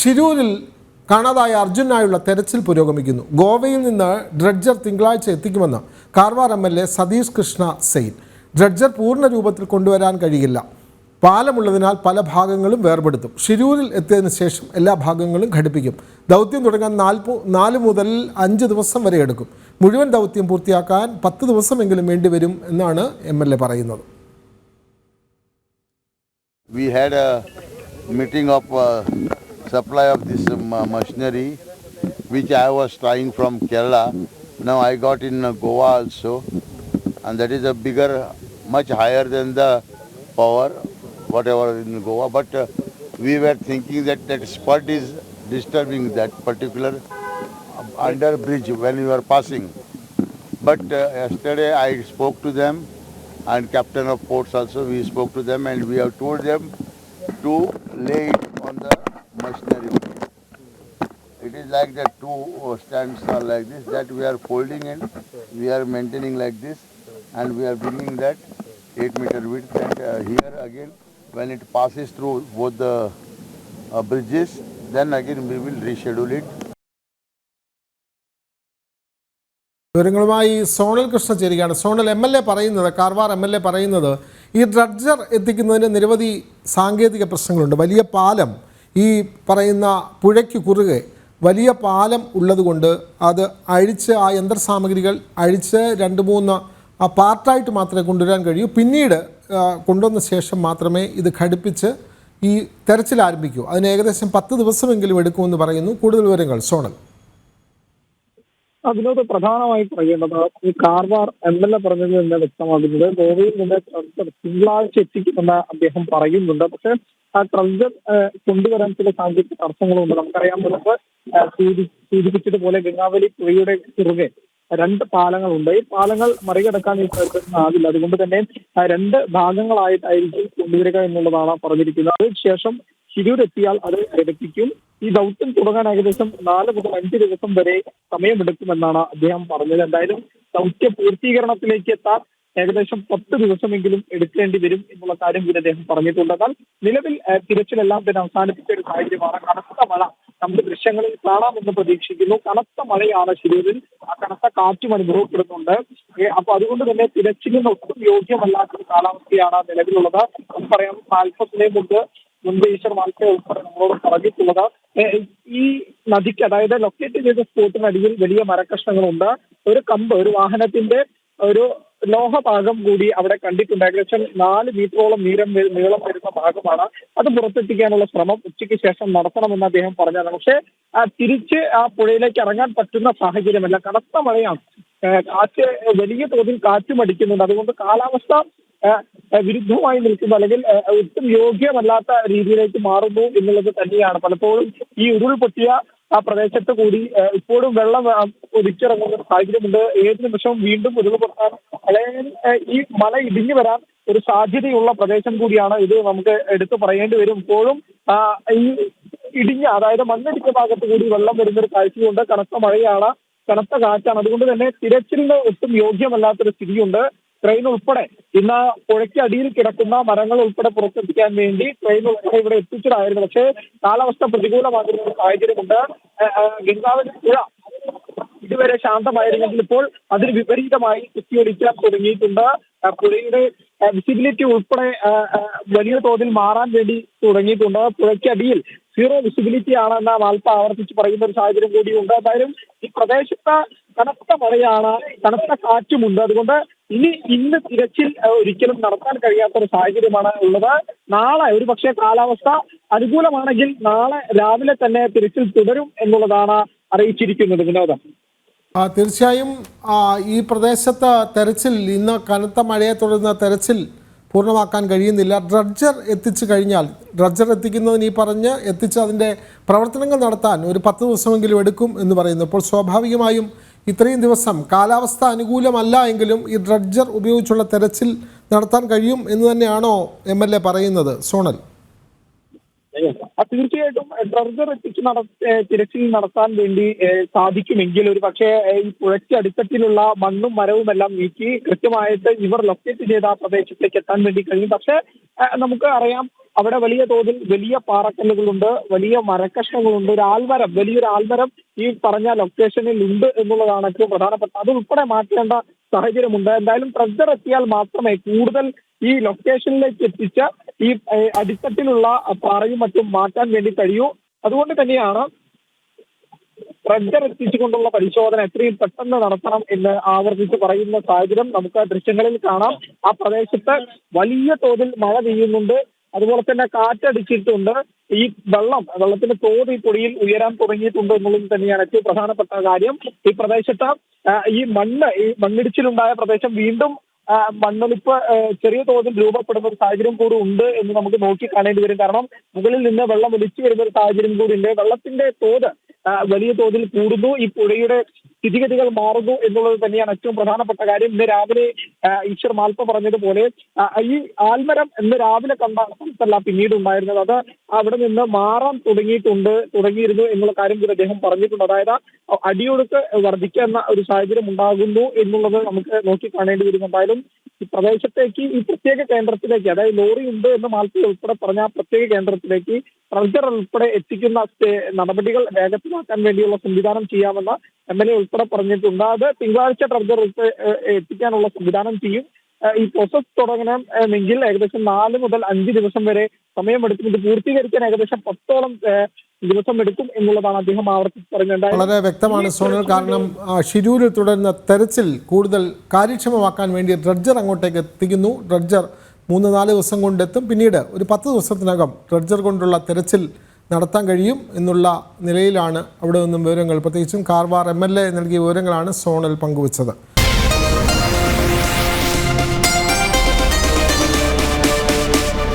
ഷിരൂരിൽ കാണാതായ അർജുനായുള്ള തെരച്ചിൽ പുരോഗമിക്കുന്നു. ഗോവയിൽ നിന്ന് ഡ്രഡ്ജർ തിങ്കളാഴ്ച എത്തിക്കുമെന്ന് Karwar M L A Satish Krishna Sail. Dredger പൂർണ രൂപത്തിൽ കൊണ്ടുവരാൻ കഴിയില്ല. പാലമുള്ളതിനാൽ പല ഭാഗങ്ങളും വേർപെടുത്തും. ഷിരൂരിൽ എത്തിയതിനു ശേഷം എല്ലാ ഭാഗങ്ങളും ഘടിപ്പിക്കും. ദൗത്യം തുടങ്ങാൻ നാൽപ്പു നാല് മുതൽ അഞ്ച് ദിവസം വരെ എടുക്കും. മുഴുവൻ ദൗത്യം പൂർത്തിയാക്കാൻ പത്ത് ദിവസമെങ്കിലും വേണ്ടിവരും എന്നാണ് എം എൽ എ പറയുന്നത്. We had a meeting of supply of this um, uh, machinery which I was trying from Kerala. Now I got in uh, Goa also and that is a bigger, much higher than the power whatever in Goa but uh, we were thinking that that spot is disturbing that particular uh, under bridge when we are passing. But uh, yesterday I spoke to them and captain of ports also we spoke to them and we have told them to lay it on the like that two uh, stands are like this that we are folding in, we are maintaining like this and we are bringing that 8 meter width and uh, here again when it passes through both the uh, bridges then again we will reschedule it വിവരങ്ങളുമായി സോണൽ കൃഷ്ണ ചേരുകയാണ് Sonal M L A പറയുന്നത് Karwar M L A പറയുന്നത് ഈ dredger എത്തിക്കുന്നതിന് നിരവധി സാങ്കേതിക പ്രശ്നങ്ങളുണ്ട് വലിയ പാലം ഈ പറയുന്ന പുഴയ്ക്ക് കുറുകെ വലിയ പാലം ഉള്ളതുകൊണ്ട് അത് അഴിച്ച് ആ യന്ത്രസാമഗ്രികൾ അഴിച്ച് രണ്ട് മൂന്ന് ആ പാർട്ടായിട്ട് മാത്രമേ കൊണ്ടുവരാൻ കഴിയൂ. പിന്നീട് കൊണ്ടുവന്ന ശേഷം മാത്രമേ ഇത് ഘടിപ്പിച്ച് ഈ തെരച്ചിൽ ആരംഭിക്കൂ. അതിന് ഏകദേശം പത്ത് ദിവസമെങ്കിലും എടുക്കുമെന്ന് പറയുന്നു. കൂടുതൽ വിവരങ്ങൾ സോണൽ. അതിനോട് പ്രധാനമായി പറയേണ്ടത് ഈ കാർവാർ എം എൽ എ പറഞ്ഞതിൽ നിന്ന് വ്യക്തമാകുന്നത് ഗോവയിൽ നിന്ന് തിങ്കളാഴ്ച എത്തിക്കുമെന്ന് അദ്ദേഹം പറയുന്നുണ്ട്. പക്ഷെ ആ ട്രഞ്ചർ കൊണ്ടുവരാൻ ചില സാങ്കേതിക തടസ്സങ്ങളുണ്ട്. നമുക്കറിയാം സൂചി സൂചിപ്പിച്ചതുപോലെ ഗംഗാവലി പുഴയുടെ കുറുകെ രണ്ട് പാലങ്ങളുണ്ട്. ഈ പാലങ്ങൾ മറികടക്കാൻ ഈ ആകില്ല. അതുകൊണ്ട് തന്നെ രണ്ട് ഭാഗങ്ങളായിട്ടായിരിക്കും കൊണ്ടുവരിക എന്നുള്ളതാണ് പറഞ്ഞിരിക്കുന്നത്. അതിനുശേഷം ശിരൂരെത്തിയാൽ അത് ഘടിപ്പിക്കും ഈ ദൗത്യം തുടങ്ങാൻ ഏകദേശം നാല് മുതൽ അഞ്ച് ദിവസം വരെ സമയമെടുക്കുമെന്നാണ് അദ്ദേഹം പറഞ്ഞത്. എന്തായാലും ദൗത്യ പൂർത്തീകരണത്തിലേക്ക് എത്താൻ ഏകദേശം പത്ത് ദിവസമെങ്കിലും എടുക്കേണ്ടി വരും എന്നുള്ള കാര്യം കൂടി അദ്ദേഹം പറഞ്ഞിട്ടുണ്ട്. എന്നാൽ നിലവിൽ തിരച്ചിലെല്ലാം തന്നെ അവസാനിപ്പിച്ച ഒരു സാഹചര്യമാണ്. കനത്ത മഴ നമുക്ക് ദൃശ്യങ്ങളിൽ കാണാമെന്ന് പ്രതീക്ഷിക്കുന്നു. കനത്ത മഴയാണ് ശിരൂരിൽ ആ കനത്ത കാറ്റും അനുഭവപ്പെടുന്നുണ്ട്. അപ്പൊ അതുകൊണ്ട് തന്നെ തിരച്ചിലിന് ഒട്ടും യോഗ്യമല്ലാത്ത കാലാവസ്ഥയാണ് നിലവിലുള്ളത്. പറയാം നാൽപ്പത്തിനെ മുമ്പ് മുൻപ് ഈശ്വർ മാൽപ്പ ഉൾപ്പെടെ നമ്മളോട് പറഞ്ഞിട്ടുള്ളത്. ഈ നദിക്ക് അതായത് ലൊക്കേറ്റ് ചെയ്ത സ്പോട്ടിനടിയിൽ വലിയ മരക്കഷ്ണങ്ങളുണ്ട്. ഒരു കമ്പ് ഒരു വാഹനത്തിന്റെ ഒരു ലോഹഭാഗം കൂടി അവിടെ കണ്ടിട്ടുണ്ട്. ഏകദേശം നാല് മീറ്ററോളം നീരം നീളം വരുന്ന ഭാഗമാണ്. അത് പുറത്തെത്തിക്കാനുള്ള ശ്രമം ഉച്ചയ്ക്ക് ശേഷം നടത്തണമെന്ന് അദ്ദേഹം പറഞ്ഞതാണ്. പക്ഷേ തിരിച്ച് ആ പുഴയിലേക്ക് ഇറങ്ങാൻ പറ്റുന്ന സാഹചര്യമല്ല. കനത്ത മഴയാണ്. കാറ്റ് വലിയ തോതിൽ കാറ്റും അടിക്കുന്നുണ്ട്. അതുകൊണ്ട് കാലാവസ്ഥ വിരുദ്ധമായി നിൽക്കുന്നു. അല്ലെങ്കിൽ ഒട്ടും യോഗ്യമല്ലാത്ത രീതിയിലേക്ക് മാറുന്നു എന്നുള്ളത് തന്നെയാണ്. പലപ്പോഴും ഈ ഉരുൾപൊട്ടിയ ആ പ്രദേശത്ത് കൂടി ഇപ്പോഴും വെള്ളം ഒലിച്ചിറങ്ങുന്ന സാഹചര്യമുണ്ട്. ഏത് നിമിഷവും വീണ്ടും ഉരുൾപൊട്ടാൻ അല്ലെങ്കിൽ ഈ മല ഇടിഞ്ഞു വരാൻ ഒരു സാധ്യതയുള്ള പ്രദേശം കൂടിയാണ് ഇത് നമുക്ക് എടുത്തു പറയേണ്ടി വരും. ഇപ്പോഴും ഈ ഇടിഞ്ഞ അതായത് മണ്ണിടിച്ച ഭാഗത്ത് കൂടി വെള്ളം വരുന്ന ഒരു കാഴ്ചയുണ്ട്. കനത്ത മഴയാണ് കനത്ത കാറ്റാണ്. അതുകൊണ്ട് തന്നെ തിരച്ചിലിന് ഒട്ടും യോഗ്യമല്ലാത്തൊരു സ്ഥിതിയുണ്ട്. ട്രെയിൻ ഉൾപ്പെടെ. ഇന്ന് പുഴയ്ക്കടിയിൽ കിടക്കുന്ന മരങ്ങൾ ഉൾപ്പെടെ പുറത്തെത്തിക്കാൻ വേണ്ടി ട്രെയിൻ ഉൾപ്പെടെ ഇവിടെ എത്തിച്ചതായിരുന്നു. പക്ഷേ കാലാവസ്ഥ പ്രതികൂലമാകുന്ന ഒരു സാഹചര്യമുണ്ട്. ഗംഗാവലി പുഴ ഇതുവരെ ശാന്തമായിരുന്നെങ്കിൽ ഇപ്പോൾ അതിന് വിപരീതമായി കുത്തിയൊലിക്കാൻ തുടങ്ങിയിട്ടുണ്ട്. പുഴയുടെ വിസിബിലിറ്റി ഉൾപ്പെടെ വലിയ തോതിൽ മാറാൻ വേണ്ടി തുടങ്ങിയിട്ടുണ്ട്. പുഴയ്ക്കടിയിൽ സീറോ വിസിബിലിറ്റി ആണെന്ന് വാൽപ്പ ആവർത്തിച്ച് പറയുന്ന ഒരു സാഹചര്യം കൂടിയുണ്ട്. എന്തായാലും ഈ പ്രദേശത്ത് കനത്ത മഴയാണ് കനത്ത കാറ്റുമുണ്ട്. അതുകൊണ്ട് ഇനി ഇന്ന് തിരച്ചിൽ ഒരിക്കലും നടത്താൻ കഴിയാത്ത ഒരു സാഹചര്യമാണ് ഉള്ളത്. നാളെ ഒരു പക്ഷേ കാലാവസ്ഥ അനുകൂലമാണെങ്കിൽ നാളെ രാവിലെ തന്നെ തിരച്ചിൽ തുടരും എന്നുള്ളതാണ് അറിയിച്ചിരിക്കുന്നത് വിനോദം. തീർച്ചയായും ഈ പ്രദേശത്ത് തെരച്ചിൽ ഇന്ന് കനത്ത മഴയെ തുടർന്ന് തെരച്ചിൽ പൂർണമാക്കാൻ കഴിയുന്നില്ല. ഡ്രഡ്ജർ എത്തിച്ചു കഴിഞ്ഞാൽ ഡ്രഡ്ജർ എത്തിക്കുന്നതിന് ഈ പറഞ്ഞ് എത്തിച്ച് അതിന്റെ പ്രവർത്തനങ്ങൾ നടത്താൻ ഒരു പത്ത് ദിവസമെങ്കിലും എടുക്കും എന്ന് പറയുന്നു. അപ്പോൾ സ്വാഭാവികമായും ഇത്രയും ദിവസം കാലാവസ്ഥ അനുകൂലമല്ല എങ്കിലും ഈ ഡ്രഡ്ജർ ഉപയോഗിച്ചുള്ള തെരച്ചിൽ നടത്താൻ കഴിയും എന്ന് തന്നെയാണോ എം പറയുന്നത്? സോണൽ. തീർച്ചയായിട്ടും ഡ്രഡ്ജർ എത്തിച്ച് നട തിരച്ചിൽ നടത്താൻ വേണ്ടി സാധിക്കുമെങ്കിൽ ഒരു പക്ഷേ ഈ പുഴയ്ക്ക് അടിത്തട്ടിലുള്ള മണ്ണും മരവും എല്ലാം നീക്കി കൃത്യമായിട്ട് ഇവർ ലൊക്കേറ്റ് ചെയ്ത ആ പ്രദേശത്തേക്ക് എത്താൻ വേണ്ടി കഴിയും. പക്ഷേ നമുക്ക് അറിയാം അവിടെ വലിയ തോതിൽ വലിയ പാറക്കല്ലുകളുണ്ട് വലിയ മരക്കഷ്ണങ്ങളുണ്ട്. ഒരു ആൽമരം വലിയൊരു ആൽമരം ഈ പറഞ്ഞ ലൊക്കേഷനിൽ ഉണ്ട് എന്നുള്ളതാണ് ഏറ്റവും പ്രധാനപ്പെട്ട അത് ഉൾപ്പെടെ മാറ്റേണ്ട സാഹചര്യമുണ്ട്. എന്തായാലും ട്രഷർ എത്തിയാൽ മാത്രമേ കൂടുതൽ ഈ ലൊക്കേഷനിലേക്ക് എത്തിച്ച ഈ അടിത്തട്ടിലുള്ള പാറയും മറ്റും മാറ്റാൻ വേണ്ടി കഴിയൂ. അതുകൊണ്ട് തന്നെയാണ് ട്രഡ്ജർ എത്തിച്ചുകൊണ്ടുള്ള പരിശോധന എത്രയും പെട്ടെന്ന് നടത്തണം എന്ന് ആവർത്തിച്ച് പറയുന്ന സാഹചര്യം നമുക്ക് ദൃശ്യങ്ങളിൽ കാണാം. ആ പ്രദേശത്ത് വലിയ തോതിൽ മഴ പെയ്യുന്നുണ്ട്. അതുപോലെ തന്നെ കാറ്റടിച്ചിട്ടുണ്ട്. ഈ വെള്ളം വെള്ളത്തിന്റെ തോത് ഈ പൊടിയിൽ ഉയരാൻ തുടങ്ങിയിട്ടുണ്ട് എന്നുള്ളത് തന്നെയാണ് ഏറ്റവും പ്രധാനപ്പെട്ട കാര്യം. ഈ പ്രദേശത്ത് ഈ മണ്ണ് ഈ മണ്ണിടിച്ചിലുണ്ടായ പ്രദേശം വീണ്ടും മണ്ണൊലിപ്പ് ചെറിയ തോതിൽ രൂപപ്പെടുന്ന ഒരു സാഹചര്യം കൂടി ഉണ്ട് എന്ന് നമുക്ക് നോക്കി കാണേണ്ടി വരും. കാരണം മുകളിൽ നിന്ന് വെള്ളം ഒലിച്ചു വരുന്ന ഒരു സാഹചര്യം കൂടി ഉണ്ട്. വെള്ളത്തിന്റെ തോത് വലിയ തോതിൽ കൂടുന്നു. ഈ പുഴയുടെ സ്ഥിതിഗതികൾ മാറുന്നു എന്നുള്ളത് തന്നെയാണ് ഏറ്റവും പ്രധാനപ്പെട്ട കാര്യം. ഇന്ന് രാവിലെ ഈശ്വർ മാൽപ്പ പറഞ്ഞതുപോലെ ഈ ആൽമരം ഇന്ന് രാവിലെ കണ്ട സ്ഥലത്തല്ല പിന്നീട് ഉണ്ടായിരുന്നത്. അത് അവിടെ നിന്ന് മാറാൻ തുടങ്ങിയിട്ടുണ്ട് തുടങ്ങിയിരുന്നു എന്നുള്ള കാര്യം കൂടി അദ്ദേഹം പറഞ്ഞിട്ടുണ്ട്. അതായത് അടിയൊഴുക്ക് വർദ്ധിക്കുന്ന ഒരു സാഹചര്യം ഉണ്ടാകുന്നു എന്നുള്ളത് നമുക്ക് നോക്കി കാണേണ്ടി വരും എന്തായാലും ഈ പ്രദേശത്തേക്ക് ഈ പ്രത്യേക കേന്ദ്രത്തിലേക്ക് അതായത് ലോറി ഉണ്ട് എന്ന് മാൽപ്പ ഉൾപ്പെടെ പറഞ്ഞ ആ പ്രത്യേക കേന്ദ്രത്തിലേക്ക് ട്രഷർ ഉൾപ്പെടെ എത്തിക്കുന്ന നടപടികൾ വേഗത്തിലാക്കാൻ വേണ്ടിയുള്ള സംവിധാനം ചെയ്യാമെന്ന് എം എൽ എ ഉൾപ്പെടെ പറഞ്ഞിട്ടുണ്ട്. അത് തിങ്കളാഴ്ച ഉൾപ്പെടെ എത്തിക്കാനുള്ള സംവിധാനം ചെയ്യും. ഈ പ്രോസസ് തുടങ്ങണമെങ്കിൽ ഏകദേശം നാല് മുതൽ അഞ്ച് ദിവസം വരെ സമയമെടുക്കും. ഇത് പൂർത്തീകരിക്കാൻ ഏകദേശം പത്തോളം ദിവസം എടുക്കും എന്നുള്ളതാണ് അദ്ദേഹം ആവർത്തിച്ച് പറഞ്ഞത് വളരെ വ്യക്തമാണ് സോണൽ കാരണം ഷിരൂരിൽ തുടരുന്ന തെരച്ചിൽ കൂടുതൽ കാര്യക്ഷമമാക്കാൻ വേണ്ടി ഡ്രഡ്ജർ അങ്ങോട്ടേക്ക് എത്തിക്കുന്നു. ഡ്രഡ്ജർ മൂന്ന് നാല് ദിവസം കൊണ്ടെത്തും. പിന്നീട് ഒരു പത്ത് ദിവസത്തിനകം ട്രെഡ്ജർ കൊണ്ടുള്ള തെരച്ചിൽ നടത്താൻ കഴിയും എന്നുള്ള നിലയിലാണ് അവിടെ നിന്നും വിവരങ്ങൾ. പ്രത്യേകിച്ചും കാർവാർ എം എൽ എ നൽകിയ വിവരങ്ങളാണ് സോണൽ പങ്കുവച്ചത്.